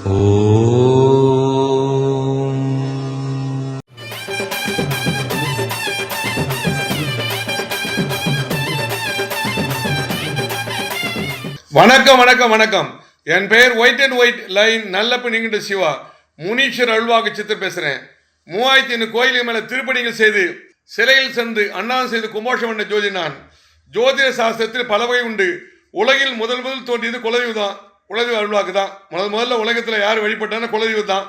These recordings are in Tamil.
வணக்கம் வணக்கம் வணக்கம். என் பெயர் ஒயிட் அண்ட் ஒயிட் லைன் நல்ல நீங்கிட்ட சிவா. முனீஸ்வர் அல்வாக்கு சித்தர் பேசுறேன். மூவாயிரத்தி ஐநூறு கோயிலின் மேல திருப்பணிகள் செய்து சிலையில் சென்று அண்ணா செய்து கும்போஷம் பண்ண ஜோதி நான். ஜோதிட சாஸ்திரத்தில் பல வகை உண்டு. உலகில் முதல் முதல் தோன்றியது குலதெய்வம் தான். குலதெய்வ அருள்வாக்கு தான். முதல் முதல்ல உலகத்தில் யார் வழிபட்டான குலதெய்வம் தான்.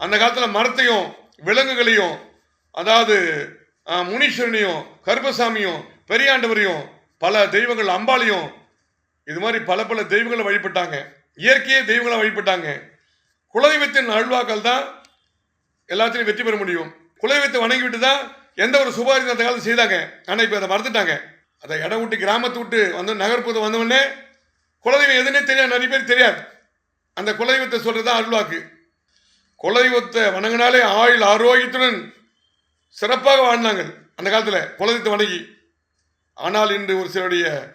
அந்த காலத்தில் மரத்தையும் விலங்குகளையும் அதாவது முனீஸ்வரனையும் கருப்பசாமியும் பெரியாண்டவரையும் பல தெய்வங்கள் அம்பாளையும் இது மாதிரி பல பல தெய்வங்களை வழிபட்டாங்க. இயற்கையே தெய்வங்களை வழிபட்டாங்க. குலதெய்வத்தின் அல்வாக்கள் தான் எல்லாத்திலையும் வெற்றி பெற முடியும். குலதெய்வத்தை வணங்கிவிட்டு தான் எந்த ஒரு சுபாரிதம் அந்த காலத்தில் செய்தாங்க. ஆனால் இப்போ அதை மறந்துட்டாங்க. அதை இடம் விட்டு கிராமத்தை விட்டு வந்து நகர்ப்புறத்தை வந்தவொடனே குலதெய்வம் எதுன்னே தெரியாது நிறைய பேர் தெரியாது. அந்த குலதெய்வத்தை சொல்கிறது தான் அருள்வாக்கு. குலதெய்வத்தை வணங்கினாலே ஆயுள் ஆரோக்கியத்துடன் சிறப்பாக வாழ்ந்தாங்க அந்த காலத்தில் குலதெய்வத்தை வணங்கி. ஆனால் இன்று ஒரு சிலருடைய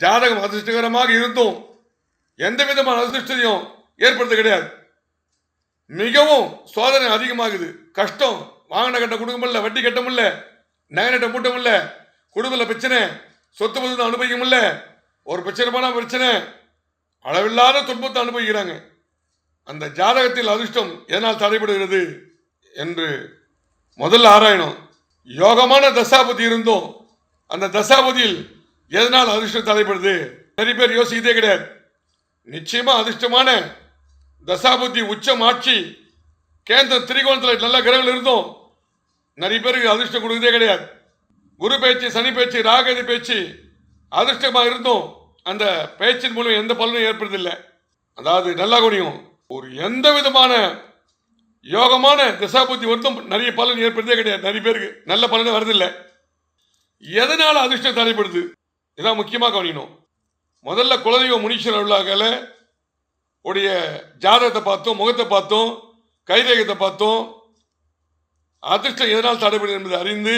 ஜாதகம் அதிர்ஷ்டகரமாக இருந்தும் எந்த விதமான அதிர்ஷ்டத்தையும் ஏற்படுத்த கிடையாது. மிகவும் சோதனை அதிகமாகுது. கஷ்டம். வாங்கின கட்ட கொடுக்க முடியல வட்டி கட்ட முடியல நகை நட்ட மூட்ட முடியல குடும்பத்தில் பிரச்சனை சொத்து பத்து அனுபவிக்க முடியல ஒரு பிரச்சனை போனால் பிரச்சனை. அளவில்லாத துன்பத்தை அனுபவிக்கிறாங்க. அந்த ஜாதகத்தில் அதிர்ஷ்டம் எதனால் தடைபடுகிறது என்று முதல்ல ஆராயணும். யோகமான தசாபதி இருந்தும். அந்த தசாபதியில் எதனால் அதிர்ஷ்டம் தடைபடுது? நிறைய பேர் யோசிக்கதே கிடையாது. நிச்சயமாக அதிர்ஷ்டமான தசாபுத்தி உச்சம் ஆட்சி. கேந்திர திரிகோணத்தில் நல்ல கிரகங்கள் இருந்தும். நிறைய பேருக்கு அதிர்ஷ்டம் கொடுக்குதே கிடையாது. குரு பேச்சு சனி பேச்சு ராகதி பேச்சு அதிர்ஷ்டமாக இருந்தும் அந்த பேச்சின் மூலம் எந்த பலனும் ஏற்படுறதில்லை. அதாவது நல்லா குனியும் ஒரு எந்த விதமான யோகமான திசாபுத்தி ஒருத்தும் நிறைய பலன் ஏற்படுறதே கிடையாது. நிறைய பேருக்கு நல்ல பலனே வரதில்லை எதனால் அதிர்ஷ்டம் தடைப்படுது இதான் முக்கியமாக கவனிக்கணும். முதல்ல குலதெய்வ முனீஸ்வரர் உள்ளாகல உடைய ஜாதகத்தை பார்த்தோம் முகத்தை பார்த்தோம் கைரேகத்தை பார்த்தோம். அதிர்ஷ்டம் எதனால் தடைபடுது என்பதை அறிந்து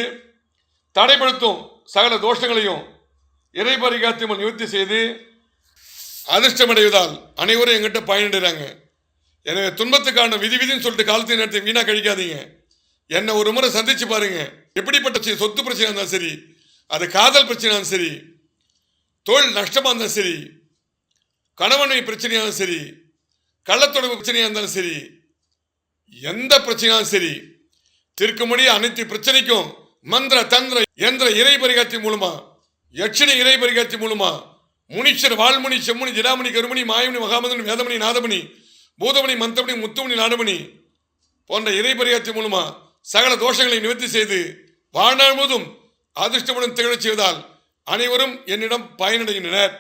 தடைப்படுத்தும் சகல தோஷங்களையும் இறை பரிகாத்தியம் நிவர்த்தி செய்து அதிர்ஷ்டமடைவதால் அனைவரும் எங்கிட்ட பயனடைகிறாங்க. எனவே துன்பத்துக்கான விதி விதின்னு சொல்லிட்டு காலத்தை நேரத்தை வீணாக கழிக்காதீங்க. என்னை ஒரு முறை சந்திச்சு பாருங்க. எப்படிப்பட்ட சொத்து பிரச்சனை இருந்தாலும் சரி அது காதல் பிரச்சனையாக இருந்தாலும் சரி தொழில் நஷ்டமாக இருந்தாலும் சரி கணவனை பிரச்சனையாக இருந்தாலும் சரி கள்ளத்தொடர்பு பிரச்சனையாக இருந்தாலும் சரி எந்த பிரச்சனையாலும் சரி தீர்க்க முடிய அனைத்து பிரச்சனைக்கும் மந்திர தந்திர எந்திர இறை பரிகாத்தி மூலமாக யட்சணி இறைபரேகாத்தி மூலமா முனிச்சர் வால்முனி செம்முனி ஜிடாமணி கருமணி மாயமணி மகாமந்தனி வேதமணி நாதமணி பூதமணி மந்தமணி முத்துமணி நாடமணி போன்ற இறை பரிகாத்தி மூலமா சகல தோஷங்களை நிவர்த்தி செய்து வாழ்நாள் முழுவதும் அதிர்ஷ்டமுடன் திகழச் செய்வதால் அனைவரும் என்னிடம் பயனடைகின்றனர்.